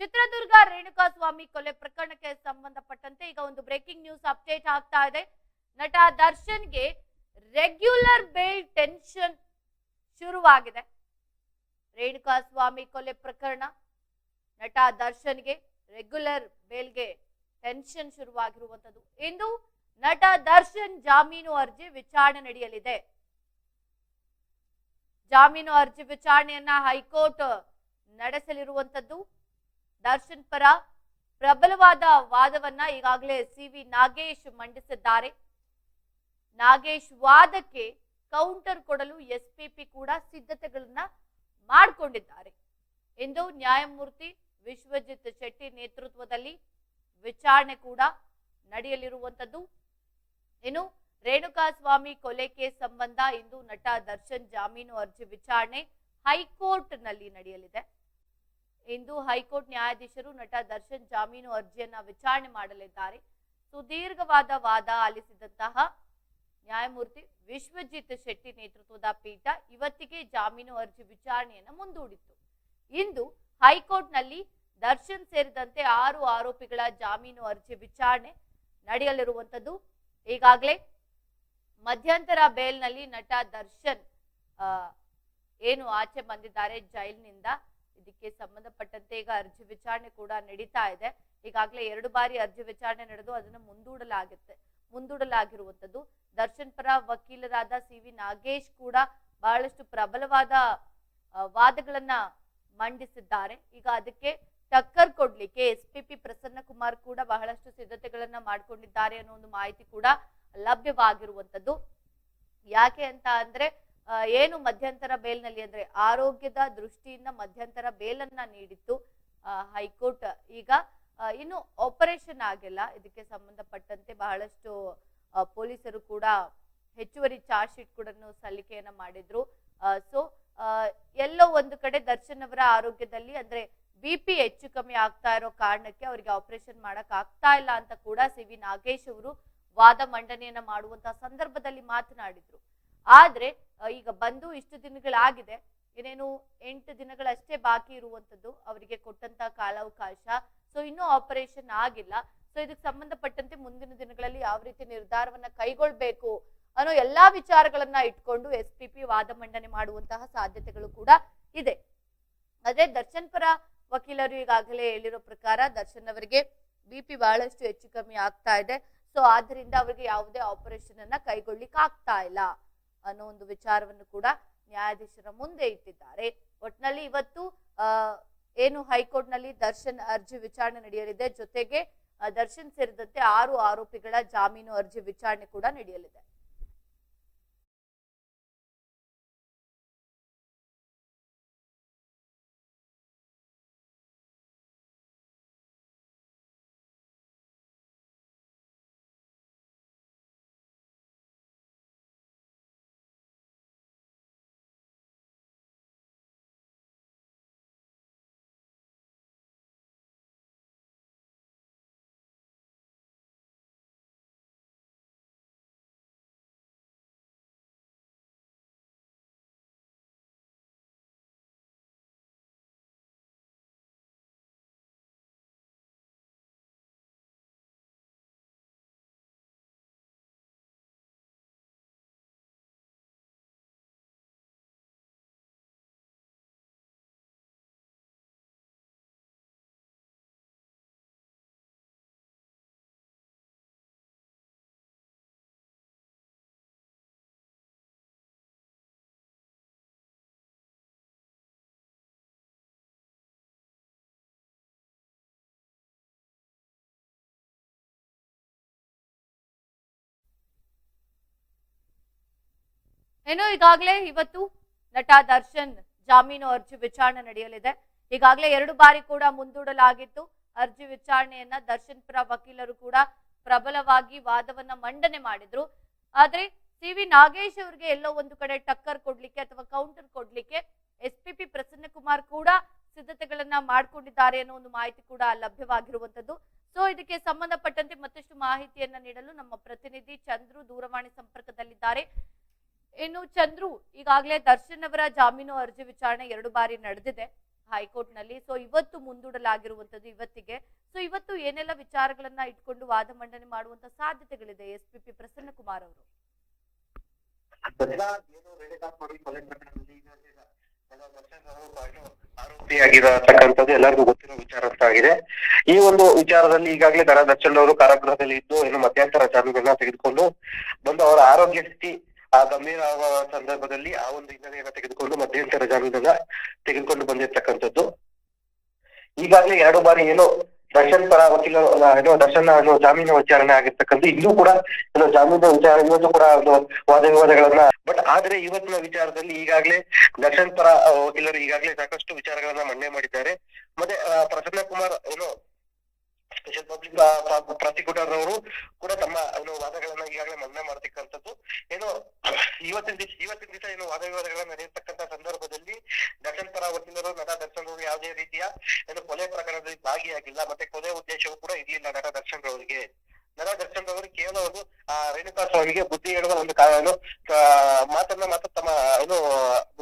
ಚಿತ್ರದುರ್ಗ ರೇಣುಕಾಸ್ವಾಮಿ ಕೊಲೆ ಪ್ರಕರಣಕ್ಕೆ ಸಂಬಂಧಪಟ್ಟಂತೆ ಈಗ ಒಂದು ಬ್ರೇಕಿಂಗ್ ನ್ಯೂಸ್ ಅಪ್ಡೇಟ್ ಆಗ್ತಾ ಇದೆ. ನಟ ದರ್ಶನ್ಗೆ ರೆಗ್ಯುಲರ್ ಬೇಲ್ ಟೆನ್ಷನ್ ಶುರುವಾಗಿದೆ. ರೇಣುಕಾಸ್ವಾಮಿ ಕೊಲೆ ಪ್ರಕರಣ, ನಟ ದರ್ಶನ್ಗೆ ರೆಗ್ಯುಲರ್ ಬೇಲ್ಗೆ ಟೆನ್ಷನ್ ಶುರುವಾಗಿರುವಂತದ್ದು ಇಂದು ನಟ ದರ್ಶನ್ ಜಾಮೀನು ಅರ್ಜಿ ವಿಚಾರಣೆ ನಡೆಯಲಿದೆ. ಜಾಮೀನು ಅರ್ಜಿ ವಿಚಾರಣೆಯನ್ನ ಹೈಕೋರ್ಟ್ ನಡೆಸಲಿರುವಂತದ್ದು ದರ್ಶನ್ ಪರ ಪ್ರಬಲವಾದ ವಾದವನ್ನ ಈಗಾಗಲೇ ಸಿ ವಿ ನಾಗೇಶ್ ಮಂಡಿಸಿದ್ದಾರೆ. ನಾಗೇಶ್ ವಾದಕ್ಕೆ ಕೌಂಟರ್ ಕೊಡಲು ಎಸ್ಪಿಪಿ ಕೂಡ ಸಿದ್ಧತೆಗಳನ್ನ ಮಾಡಿಕೊಂಡಿದ್ದಾರೆ. ಎಂದು ನ್ಯಾಯಮೂರ್ತಿ ವಿಶ್ವಜಿತ್ ಶೆಟ್ಟಿ ನೇತೃತ್ವದಲ್ಲಿ ವಿಚಾರಣೆ ಕೂಡ ನಡೆಯಲಿರುವಂತದ್ದು ಇನ್ನು ರೇಣುಕಾಸ್ವಾಮಿ ಕೊಲೆ ಕೇಸ್ ಸಂಬಂಧ ಇಂದು ನಟ ದರ್ಶನ್ ಜಾಮೀನು ಅರ್ಜಿ ವಿಚಾರಣೆ ಹೈಕೋರ್ಟ್ನಲ್ಲಿ ನಡೆಯಲಿದೆ. ಇಂದು ಹೈಕೋರ್ಟ್ ನ್ಯಾಯಾಧೀಶರು ನಟ ದರ್ಶನ್ ಜಾಮೀನು ಅರ್ಜಿಯನ್ನ ವಿಚಾರಣೆ ಮಾಡಲಿದ್ದಾರೆ. ಸುದೀರ್ಘವಾದ ವಾದ ಆಲಿಸಿದಂತಹ ನ್ಯಾಯಮೂರ್ತಿ ವಿಶ್ವಜಿತ್ ಶೆಟ್ಟಿ ನೇತೃತ್ವದ ಪೀಠ ಇವತ್ತಿಗೆ ಜಾಮೀನು ಅರ್ಜಿ ವಿಚಾರಣೆಯನ್ನು ಮುಂದೂಡಿತ್ತು. ಇಂದು ಹೈಕೋರ್ಟ್ನಲ್ಲಿ ದರ್ಶನ್ ಸೇರಿದಂತೆ ಆರು ಆರೋಪಿಗಳ ಜಾಮೀನು ಅರ್ಜಿ ವಿಚಾರಣೆ ನಡೆಯಲಿರುವಂತದ್ದು ಈಗಾಗಲೇ ಮಧ್ಯಂತರ ಬೇಲ್ನಲ್ಲಿ ನಟ ದರ್ಶನ್ ಏನು ಆಚೆ ಬಂದಿದ್ದಾರೆ ಜೈಲಿನಿಂದ. ಇದಕ್ಕೆ ಸಂಬಂಧಪಟ್ಟಂತೆ ಈಗ ಅರ್ಜಿ ವಿಚಾರಣೆ ಕೂಡ ನಡೀತಾ ಇದೆ. ಈಗಾಗಲೇ ಎರಡು ಬಾರಿ ಅರ್ಜಿ ವಿಚಾರಣೆ ನಡೆದು ಅದನ್ನು ಮುಂದೂಡಲಾಗುತ್ತೆ ಮುಂದೂಡಲಾಗಿರುವಂತದ್ದು ದರ್ಶನ್ ಪರ ವಕೀಲರಾದ ಸಿ ವಿ ನಾಗೇಶ್ ಕೂಡ ಬಹಳಷ್ಟು ಪ್ರಬಲವಾದ ವಾದಗಳನ್ನ ಮಂಡಿಸಿದ್ದಾರೆ. ಈಗ ಅದಕ್ಕೆ ಟಕ್ಕರ್ ಕೊಡ್ಲಿಕ್ಕೆ S P P Prasanna Kumar ಕೂಡ ಬಹಳಷ್ಟು ಸಿದ್ಧತೆಗಳನ್ನ ಮಾಡ್ಕೊಂಡಿದ್ದಾರೆ ಅನ್ನೋ ಒಂದು ಮಾಹಿತಿ ಕೂಡ ಲಭ್ಯವಾಗಿರುವಂತದ್ದು ಯಾಕೆ ಅಂತ ಅಂದ್ರೆ ಏನು ಮಧ್ಯಂತರ ಬೇಲ್ನಲ್ಲಿ ಅಂದ್ರೆ ಆರೋಗ್ಯದ ದೃಷ್ಟಿಯಿಂದ ಮಧ್ಯಂತರ ಬೇಲನ್ನ ನೀಡಿತ್ತು ಹೈಕೋರ್ಟ್. ಈಗ ಇನ್ನು ಆಪರೇಷನ್ ಆಗಿಲ್ಲ. ಇದಕ್ಕೆ ಸಂಬಂಧಪಟ್ಟಂತೆ ಬಹಳಷ್ಟು ಪೊಲೀಸರು ಕೂಡ ಹೆಚ್ಚುವರಿ ಚಾರ್ಜ್ ಶೀಟ್ ಕೂಡ ಸಲ್ಲಿಕೆಯನ್ನ ಮಾಡಿದ್ರು. ಸೊ ಎಲ್ಲೋ ಒಂದು ಕಡೆ ದರ್ಶನ್ ಅವರ ಆರೋಗ್ಯದಲ್ಲಿ ಅಂದ್ರೆ ಬಿ ಪಿ ಹೆಚ್ಚು ಕಮ್ಮಿ ಆಗ್ತಾ ಇರೋ ಕಾರಣಕ್ಕೆ ಅವರಿಗೆ ಆಪರೇಷನ್ ಮಾಡಕ್ ಆಗ್ತಾ ಇಲ್ಲ ಅಂತ ಕೂಡ ಸಿ ವಿ ನಾಗೇಶ್ ಅವರು ವಾದ ಮಂಡನೆಯನ್ನ ಮಾಡುವಂತ ಸಂದರ್ಭದಲ್ಲಿ ಮಾತನಾಡಿದ್ರು. ಆದ್ರೆ ಈಗ ಬಂದು ಇಷ್ಟು ದಿನಗಳಾಗಿದೆ, ಏನೇನು ಎಂಟು ದಿನಗಳಷ್ಟೇ ಬಾಕಿ ಇರುವಂತದ್ದು ಅವರಿಗೆ ಕೊಟ್ಟಂತ ಕಾಲಾವಕಾಶ. ಸೊ ಇನ್ನೂ ಆಪರೇಷನ್ ಆಗಿಲ್ಲ. ಸೊ ಇದಕ್ಕೆ ಸಂಬಂಧಪಟ್ಟಂತೆ ಮುಂದಿನ ದಿನಗಳಲ್ಲಿ ಯಾವ ರೀತಿ ನಿರ್ಧಾರವನ್ನ ಕೈಗೊಳ್ಬೇಕು ಅನ್ನೋ ಎಲ್ಲಾ ವಿಚಾರಗಳನ್ನ ಇಟ್ಕೊಂಡು ಎಸ್ ಪಿ ಪಿ ವಾದ ಮಂಡನೆ ಮಾಡುವಂತಹ ಸಾಧ್ಯತೆಗಳು ಕೂಡ ಇದೆ. ಅದೇ ದರ್ಶನ್ ಪರ ವಕೀಲರು ಈಗಾಗಲೇ ಹೇಳಿರೋ ಪ್ರಕಾರ ದರ್ಶನ್ ಅವರಿಗೆ ಬಿ ಪಿ ಬಹಳಷ್ಟು ಹೆಚ್ಚು ಕಮ್ಮಿ ಆಗ್ತಾ ಇದೆ. ಸೊ ಆದ್ರಿಂದ ಅವರಿಗೆ ಯಾವುದೇ ಆಪರೇಷನ್ ಅನ್ನ ಕೈಗೊಳ್ಳಿಕ್ ಆಗ್ತಾ ಇಲ್ಲ. ಅನ್ನೋ ಒಂದು ವಿಚಾರವನ್ನು ಕೂಡ ನ್ಯಾಯಾಧೀಶರ ಮುಂದೆ ಇಟ್ಟಿದ್ದಾರೆ. ಒಟ್ನಲ್ಲಿ ಇವತ್ತು ಏನು ಹೈಕೋರ್ಟ್ನಲ್ಲಿ ದರ್ಶನ್ ಅರ್ಜಿ ವಿಚಾರಣೆ ನಡೆಯಲಿದೆ. ಜೊತೆಗೆ ದರ್ಶನ್ ಸೇರಿದಂತೆ ಆರು ಆರೋಪಿಗಳ ಜಾಮೀನು ಅರ್ಜಿ ವಿಚಾರಣೆ ಕೂಡ ನಡೆಯಲಿದೆ. ಏನು ಈಗಾಗಲೇ ಇವತ್ತು ನಟ ದರ್ಶನ್ ಜಾಮೀನು ಅರ್ಜಿ ವಿಚಾರಣೆ ನಡೆಯಲಿದೆ. ಈಗಾಗಲೇ ಎರಡು ಬಾರಿ ಕೂಡ ಮುಂದೂಡಲಾಗಿತ್ತು. ಅರ್ಜಿ ವಿಚಾರಣೆಯನ್ನ ದರ್ಶನ್ ಪರ ವಕೀಲರು ಕೂಡ ಪ್ರಬಲವಾಗಿ ವಾದವನ್ನ ಮಂಡನೆ ಮಾಡಿದ್ರು. ಆದ್ರೆ ಸಿ ವಿ ನಾಗೇಶ್ ಅವರಿಗೆ ಎಲ್ಲೋ ಒಂದು ಕಡೆ ಟಕ್ಕರ್ ಕೊಡ್ಲಿಕ್ಕೆ ಅಥವಾ ಕೌಂಟರ್ ಕೊಡ್ಲಿಕ್ಕೆ S P P Prasanna Kumar ಕೂಡ ಸಿದ್ಧತೆಗಳನ್ನ ಮಾಡ್ಕೊಂಡಿದ್ದಾರೆ ಅನ್ನೋ ಒಂದು ಮಾಹಿತಿ ಕೂಡ ಲಭ್ಯವಾಗಿರುವಂತದ್ದು ಸೊ ಇದಕ್ಕೆ ಸಂಬಂಧಪಟ್ಟಂತೆ ಮತ್ತಷ್ಟು ಮಾಹಿತಿಯನ್ನ ನೀಡಲು ನಮ್ಮ ಪ್ರತಿನಿಧಿ ಚಂದ್ರು ದೂರವಾಣಿ ಸಂಪರ್ಕದಲ್ಲಿದ್ದಾರೆ. ಇನ್ನು ಚಂದ್ರು ಈಗಾಗಲೇ ದರ್ಶನ್ ಅವರ ಜಾಮೀನು ಅರ್ಜಿ ವಿಚಾರಣೆ ಎರಡು ಬಾರಿ ನಡೆದಿದೆ ಹೈಕೋರ್ಟ್ನಲ್ಲಿ ಸೊ ಇವತ್ತು ಮುಂದೂಡಲಾಗಿರುವಂತದ್ದು ಇವತ್ತಿಗೆ. ಸೊ ಇವತ್ತು ಏನೆಲ್ಲ ವಿಚಾರಗಳನ್ನ ಇಟ್ಕೊಂಡು ವಾದ ಮಂಡನೆ ಮಾಡುವಂತ ಸಾಧ್ಯತೆಗಳಿದೆ S P P Prasanna Kumar ಅವರು ಆರೋಪಿಯಾಗಿರತಕ್ಕಂಥದ್ದು ಎಲ್ಲರಿಗೂ ಗೊತ್ತಿರೋ ವಿಚಾರ ಅಂತ ಆಗಿದೆ ಈ ಒಂದು ವಿಚಾರದಲ್ಲಿ ಈಗಾಗಲೇ ದರ ದರ್ಶನ್ ಅವರು ಕಾರಾಗೃಹದಲ್ಲಿ ಇದ್ದು ಏನು ಮಧ್ಯಂತರ ಜಾಮೀನನ್ನ ತೆಗೆದುಕೊಂಡು ಬಂದು ಅವರ ಆರೋಗ್ಯ ಸ್ಥಿತಿ ಆ ಗಂಭೀರ ಸಂದರ್ಭದಲ್ಲಿ ಆ ಒಂದು ಹಿನ್ನೆಲೆಯನ್ನ ತೆಗೆದುಕೊಂಡು ಮಧ್ಯಂತರ ಜಾಮೀನನ್ನ ತೆಗೆದುಕೊಂಡು ಬಂದಿರ್ತಕ್ಕಂಥದ್ದು. ಈಗಾಗಲೇ ಎರಡು ಬಾರಿ ಏನು ದರ್ಶನ್ ಪರ ವಕೀಲರು ಏನೋ ದರ್ಶನ್ ಅನ್ನೋ ಜಾಮೀನು ವಿಚಾರಣೆ ಆಗಿರ್ತಕ್ಕಂಥ ಇನ್ನೂ ಕೂಡ ಏನೋ ಜಾಮೀನು ವಿಚಾರ ಇನ್ನೊಂದು ಕೂಡ ಒಂದು ವಾದ ವಿವಾದಗಳನ್ನ ಬಟ್ ಆದ್ರೆ ಇವತ್ತಿನ ವಿಚಾರದಲ್ಲಿ ಈಗಾಗಲೇ ದರ್ಶನ್ ಪರ ವಕೀಲರು ಈಗಾಗಲೇ ಸಾಕಷ್ಟು ವಿಚಾರಗಳನ್ನ ಮಂಡನೆ ಮಾಡಿದ್ದಾರೆ. ಮತ್ತೆ ಪ್ರಸನ್ನ ಕುಮಾರ್ ಏನು ಸ್ಪೆಷಲ್ ಪಬ್ಲಿಕ್ ಪ್ರಾಸಿಕ್ಯೂಟರ್ ಅವರು ಕೂಡ ತಮ್ಮ ಏನು ವಾದಗಳನ್ನ ಈಗಾಗಲೇ ಮನ್ನೆ ಮಾಡ್ತಕ್ಕಂಥದ್ದು. ಏನು, ಇವತ್ತಿನ ದಿವಸ ಇವತ್ತಿನ ದಿವಸ ಏನು ವಾದ ವಿವಾದಗಳನ್ನ ನಡೆಯತಕ್ಕಂತ ಸಂದರ್ಭದಲ್ಲಿ ದರ್ಶನ್ ಪರ ವಕೀಲರು ನಟ ದರ್ಶನ್ ಅವರು ಯಾವುದೇ ರೀತಿಯ ಏನು ಕೊಲೆ ಪ್ರಕರಣದಲ್ಲಿ ಭಾಗಿಯಾಗಿಲ್ಲ, ಮತ್ತೆ ಕೊಲೆ ಉದ್ದೇಶವೂ ಕೂಡ ಇರ್ಲಿಲ್ಲ ನಟ ದರ್ಶನ್ ಅವರಿಗೆ ನಟ ದರ್ಶನ್ ಅವರು ಕೇವಲ ಒಂದು, ಆ, ರೇಣುಕಾ ಸ್ವಾಮಿಗೆ ಬುದ್ಧಿ ಹೇಳುವ ಒಂದು ಏನು ಮಾತನ್ನ ಮಾತ್ರ ತಮ್ಮ, ಏನು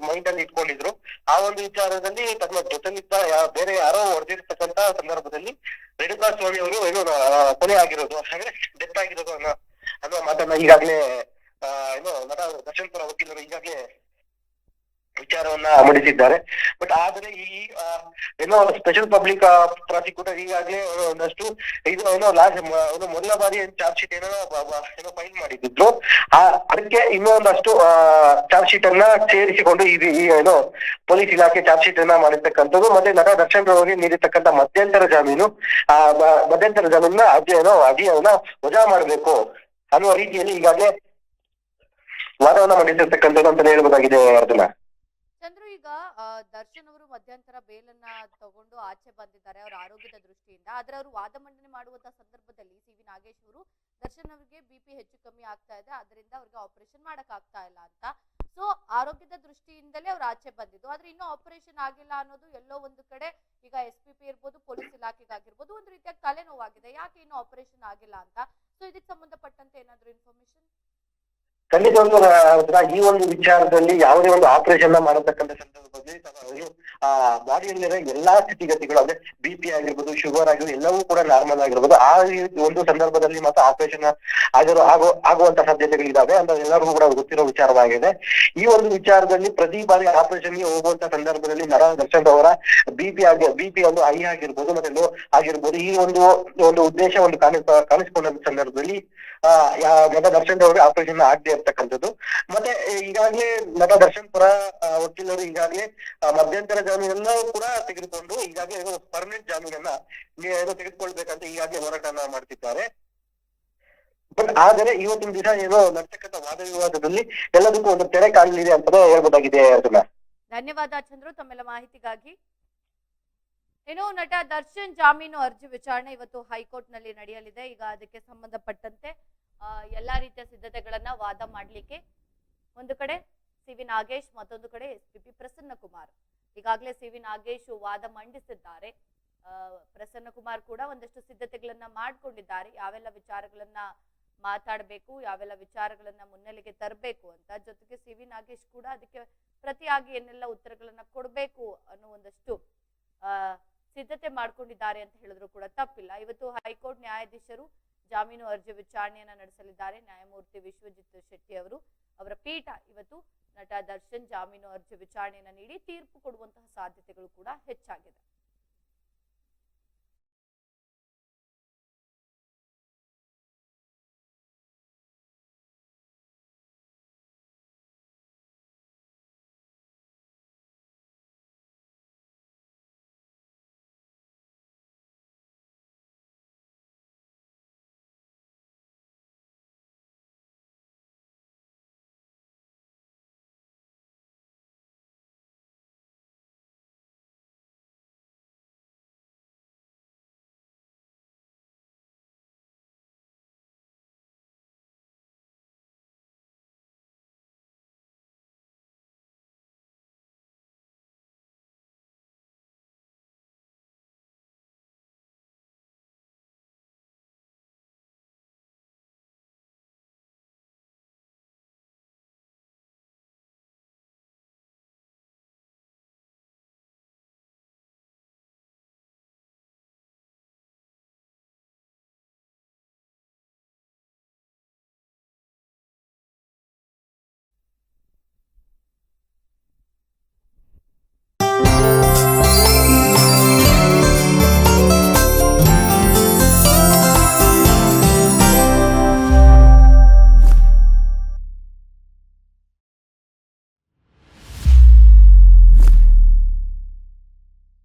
ಮೈಂಡ್ ಅಲ್ಲಿ ಇಟ್ಕೊಂಡಿದ್ರು. ಆ ಒಂದು ವಿಚಾರದಲ್ಲಿ ತಮ್ಮ ಯಾ- ಬೇರೆ ಯಾರೋ ಹೊಡೆದಿರ್ತಕ್ಕಂತ ಸಂದರ್ಭದಲ್ಲಿ ಸ್ವಾಮಿ ಅವರು ಏನು ಕೊನೆ ಆಗಿರೋದು ಅಂದ್ರೆ ಡೆತ್ ಆಗಿರೋದು ಅನ್ನೋ ಅನ್ನೋ ಮಾತನ್ನ ಈಗಾಗ್ಲೇ ಏನು ನಟ ದರ್ಶನ್ ವಕೀಲರು ಈಗಾಗಲೇ ವಿಚಾರವನ್ನ ಮಂಡಿಸಿದ್ದಾರೆ. ಬಟ್ ಆದ್ರೆ ಈ ಏನೋ ಸ್ಪೆಷಲ್ ಪಬ್ಲಿಕ್ ಪ್ರಾಸಿಕ್ಯೂಟರ್ ಈಗಾಗಲೇ ಒಂದಷ್ಟು ಇದು, ಏನೋ ಲಾಸ್ಟ್ ಮೊದಲ ಬಾರಿ ಚಾರ್ಜ್ ಶೀಟ್ ಏನೋ ಏನೋ ಫೈಲ್ ಮಾಡಿದ್ರು ಅದಕ್ಕೆ ಇನ್ನೂ ಒಂದಷ್ಟು ಚಾರ್ಜ್ ಶೀಟ್ ಅನ್ನ ಸೇರಿಸಿಕೊಂಡು ಈ ಈ, ಏನೋ ಪೊಲೀಸ್ ಇಲಾಖೆ ಚಾರ್ಜ್ ಶೀಟ್ ಅನ್ನ ಮಾಡಿರ್ತಕ್ಕಂಥದ್ದು. ಮತ್ತೆ ನಟ ದರ್ಶನ್ ಅವರಿಗೆ ನೀಡಿರ್ತಕ್ಕಂಥ ಮಧ್ಯಂತರ ಜಾಮೀನು, ಆ ಮಧ್ಯಂತರ ಜಾಮೀನ ಅರ್ಜಿ, ಏನೋ ಅರ್ಜಿಯನ್ನ ವಜಾ ಮಾಡಬೇಕು ಅನ್ನುವ ರೀತಿಯಲ್ಲಿ ಈಗಾಗಲೇ ವಾದವನ್ನ ಮಂಡಿಸಿರ್ತಕ್ಕಂಥದ್ದು ಅಂತ ಹೇಳ್ಬೋದಾಗಿದೆ ಅರ್ಜುನ. ದರ್ಶನ್ ಅವರು ಮಧ್ಯಂತರ ಬೇಲನ್ನ ತಗೊಂಡು ಆಚೆ ಬಂದಿದ್ದಾರೆ ಅವರ ಆರೋಗ್ಯದ ದೃಷ್ಟಿಯಿಂದ. ಆದ್ರೆ ಅವರು ವಾದ ಮಂಡನೆ ಮಾಡುವಂತ ಸಂದರ್ಭದಲ್ಲಿ ಸಿ ವಿ ನಾಗೇಶ್ ಅವರು ದರ್ಶನ್ ಅವರಿಗೆ ಬಿ ಪಿ ಹೆಚ್ಚು ಕಮ್ಮಿ ಆಗ್ತಾ ಇದೆ ಅದರಿಂದ ಅವ್ರಿಗೆ ಆಪರೇಷನ್ ಮಾಡಕ್ ಆಗ್ತಾ ಇಲ್ಲ ಅಂತ. ಸೊ, ಆರೋಗ್ಯದ ದೃಷ್ಟಿಯಿಂದಲೇ ಅವ್ರು ಆಚೆ ಬಂದಿದ್ದು. ಆದ್ರೆ ಇನ್ನೂ ಆಪರೇಷನ್ ಆಗಿಲ್ಲ ಅನ್ನೋದು ಎಲ್ಲೋ ಒಂದು ಕಡೆ ಈಗ ಎಸ್ ಪಿ ಪಿ ಇರ್ಬೋದು, ಪೊಲೀಸ್ ಇಲಾಖೆಗಾಗಿರ್ಬೋದು ಒಂದು ರೀತಿಯಾಗಿ ತಲೆನೋವಾಗಿದೆ. ಯಾಕೆ ಇನ್ನೂ ಆಪರೇಷನ್ ಆಗಿಲ್ಲ ಅಂತ? ಸೊ, ಇದಕ್ಕೆ ಸಂಬಂಧಪಟ್ಟಂತೆ ಏನಾದ್ರು ಇನ್ಫಾರ್ಮೇಶನ್ ಖಂಡಿತವಾಗ್ಲೂ ಒಂದು ಈ ಒಂದು ವಿಚಾರದಲ್ಲಿ ಯಾವುದೇ ಒಂದು ಆಪರೇಷನ್ ಮಾಡತಕ್ಕಂಥ ಸಂದರ್ಭದಲ್ಲಿ ಅವರು, ಆ, ಬಾಡಿಯಲ್ಲಿರೋ ಎಲ್ಲಾ ಸ್ಥಿತಿಗತಿಗಳು, ಅಂದ್ರೆ ಬಿ ಪಿ ಆಗಿರ್ಬೋದು ಶುಗರ್ ಆಗಿರ್ಬೋದು, ಎಲ್ಲವೂ ಕೂಡ ನಾರ್ಮಲ್ ಆಗಿರ್ಬೋದು, ಆ ಒಂದು ಸಂದರ್ಭದಲ್ಲಿ ಮತ್ತೆ ಆಪರೇಷನ್ ಆಗಿರೋ ಆಗೋ, ಆಗುವಂತ ಸಾಧ್ಯತೆಗಳಿದಾವೆ ಅಂತ ಎಲ್ಲರಿಗೂ ಕೂಡ ಗೊತ್ತಿರೋ ವಿಚಾರವಾಗಿದೆ. ಈ ಒಂದು ವಿಚಾರದಲ್ಲಿ ಪ್ರತಿ ಬಾರಿ ಆಪರೇಷನ್ಗೆ ಹೋಗುವಂತ ಸಂದರ್ಭದಲ್ಲಿ ನರ ದರ್ಶನ್ ಅವರ ಬಿ ಪಿ ಆಗಿ ಬಿ ಪಿ ಒಂದು ಹೈ ಆಗಿರ್ಬೋದು, ಮತ್ತೆ ಲೋ ಆಗಿರ್ಬೋದು, ಈ ಒಂದು ಒಂದು ಉದ್ದೇಶ ಒಂದು ಕಾಣಿಸ್ ಕಾಣಿಸ್ಕೊಂಡ ಸಂದರ್ಭದಲ್ಲಿ ನಟ ದರ್ಶನ್ ಅವ್ರಿಗೆ ಆಪರೇಷನ್ ಆಗದೆ ಇರ್ತಕ್ಕಂಥದ್ದು ಮತ್ತೆ ಈಗಾಗಲೇ ನಟ ದರ್ಶನ್ ಪರ ವಕೀಲರು ಈಗಾಗಲೇ ಮಧ್ಯಂತರ ಜಾಮೀನನ್ನ ಕೂಡ ತೆಗೆದುಕೊಂಡು, ಈಗಾಗಲೇ ಪರ್ಮನೆಂಟ್ ಜಾಮೀನನ್ನ ತೆಗೆದುಕೊಳ್ಬೇಕಂತ ಈಗಾಗಲೇ ಹೋರಾಟನ ಮಾಡ್ತಿದ್ದಾರೆ. ಬಟ್ ಆದರೆ ಇವತ್ತಿನ ದಿನ ಏನೋ ನಡ್ತಕ್ಕಂಥ ವಾದ ವಿವಾದದಲ್ಲಿ ಎಲ್ಲದಕ್ಕೂ ಒಂದು ತೆರೆ ಕಾಣಲಿದೆ ಅಂತ ಹೇಳ್ಬೋದಾಗಿದೆ ಅದನ್ನ ಧನ್ಯವಾದ ಚಂದ್ರು, ತಮ್ಮೆಲ್ಲ ಮಾಹಿತಿಗಾಗಿ. ಏನೋ ನಟ ದರ್ಶನ್ ಜಾಮೀನು ಅರ್ಜಿ ವಿಚಾರಣೆ ಇವತ್ತು ಹೈಕೋರ್ಟ್ನಲ್ಲಿ ನಡೆಯಲಿದೆ. ಈಗ ಅದಕ್ಕೆ ಸಂಬಂಧಪಟ್ಟಂತೆ ಎಲ್ಲಾ ರೀತಿಯ ಸಿದ್ಧತೆಗಳನ್ನ ವಾದ ಮಾಡ್ಲಿಕ್ಕೆ ಒಂದು ಕಡೆ ಸಿ ವಿ ನಾಗೇಶ್, ಮತ್ತೊಂದು ಕಡೆ S P P Prasanna Kumar ಈಗಾಗಲೇ ಸಿ ವಿ ನಾಗೇಶ್ ವಾದ ಮಂಡಿಸಿದ್ದಾರೆ. ಪ್ರಸನ್ನ ಕುಮಾರ್ ಕೂಡ ಒಂದಷ್ಟು ಸಿದ್ಧತೆಗಳನ್ನ ಮಾಡ್ಕೊಂಡಿದ್ದಾರೆ. ಯಾವೆಲ್ಲ ವಿಚಾರಗಳನ್ನ ಮಾತಾಡಬೇಕು, ಯಾವೆಲ್ಲ ವಿಚಾರಗಳನ್ನ ಮುನ್ನೆಲೆಗೆ ತರಬೇಕು ಅಂತ, ಜೊತೆಗೆ ಸಿ ವಿ ನಾಗೇಶ್ ಕೂಡ ಅದಕ್ಕೆ ಪ್ರತಿಯಾಗಿ ಏನೆಲ್ಲ ಉತ್ತರಗಳನ್ನ ಕೊಡಬೇಕು ಅನ್ನೋ ಒಂದಷ್ಟು ಸಿದ್ಧತೆ ಮಾಡ್ಕೊಂಡಿದ್ದಾರೆ ಅಂತ ಹೇಳಿದ್ರು ಕೂಡ ತಪ್ಪಿಲ್ಲ. ಇವತ್ತು ಹೈಕೋರ್ಟ್ ನ್ಯಾಯಾಧೀಶರು ಜಾಮೀನು ಅರ್ಜಿ ವಿಚಾರಣೆಯನ್ನ ನಡೆಸಲಿದ್ದಾರೆ. ನ್ಯಾಯಮೂರ್ತಿ ವಿಶ್ವಜಿತ್ ಶೆಟ್ಟಿ ಅವರು ಅವರ ಪೀಠ ಇವತ್ತು ನಟ ದರ್ಶನ್ ಜಾಮೀನು ಅರ್ಜಿ ವಿಚಾರಣೆಯನ್ನ ನೀಡಿ ತೀರ್ಪು ಕೊಡುವಂತಹ ಸಾಧ್ಯತೆಗಳು ಕೂಡ ಹೆಚ್ಚಾಗಿದೆ.